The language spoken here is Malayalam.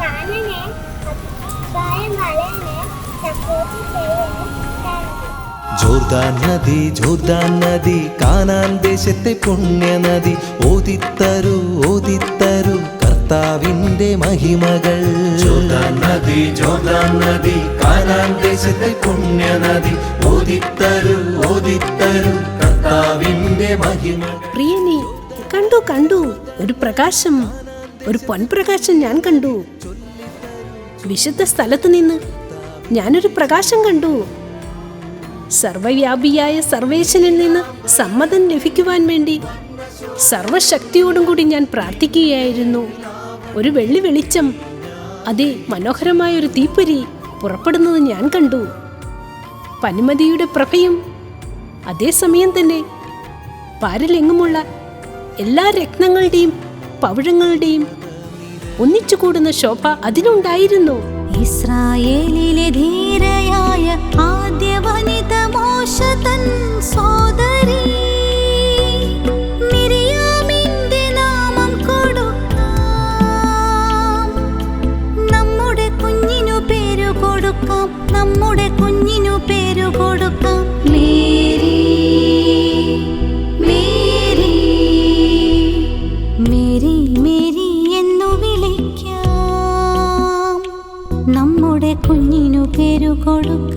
കാണണേ അഭിപ്രായം സപ്പോർട്ട് ചെയ്യണേ ജോർദാൻ നദി ജോർദാൻ നദി കാനാൻ ദേശത്തെ പുണ്യ നദി ഓദിത്തരു ഓദിത്തരു കർത്താവിന്റെ മഹിമകൾ. ജോർദാൻ നദി ജോർദാൻ നദി കാനാൻ ദേശത്തെ പുണ്യ നദി ഓദിത്തരു ഓദിത്തരു കർത്താവിന്റെ മഹിമ. പ്രിയനി കണ്ടു കണ്ടു ഒരു പ്രകാശം. ഒരു പൊൻപ്രകാശം ഞാൻ കണ്ടു. വിശുദ്ധ സ്ഥലത്ത് നിന്ന് ഞാനൊരു പ്രകാശം കണ്ടു. സർവവ്യാപിയായ സർവേശനിൽ നിന്ന് സമ്മതം ലഭിക്കുവാൻ വേണ്ടി സർവശക്തിയോടും കൂടി ഞാൻ പ്രാർത്ഥിക്കുകയായിരുന്നു. ഒരു വെള്ളി വെളിച്ചം അതെ മനോഹരമായ ഒരു തീപ്പൊരി പുറപ്പെടുന്നത് ഞാൻ കണ്ടു. പനിമതിയുടെ പ്രഭയും അതേസമയം തന്നെ പാരിലെങ്ങുമുള്ള എല്ലാ രത്നങ്ങളുടെയും പവിഴങ്ങളുടെയും ഒന്നിച്ചു കൂടുന്ന ശോഭ അതിനുണ്ടായിരുന്നു ഇസ്രായേലിലെ ധീരയായ ആദ്യ വനിത മോശതൻ സോദരി നമ്മുടെ കുഞ്ഞിനു പേരു കൊടുക്കാം. നമ്മുടെ കുഞ്ഞിനു പേരു കൊടുക്കാം. പെരുകൊടുക്ക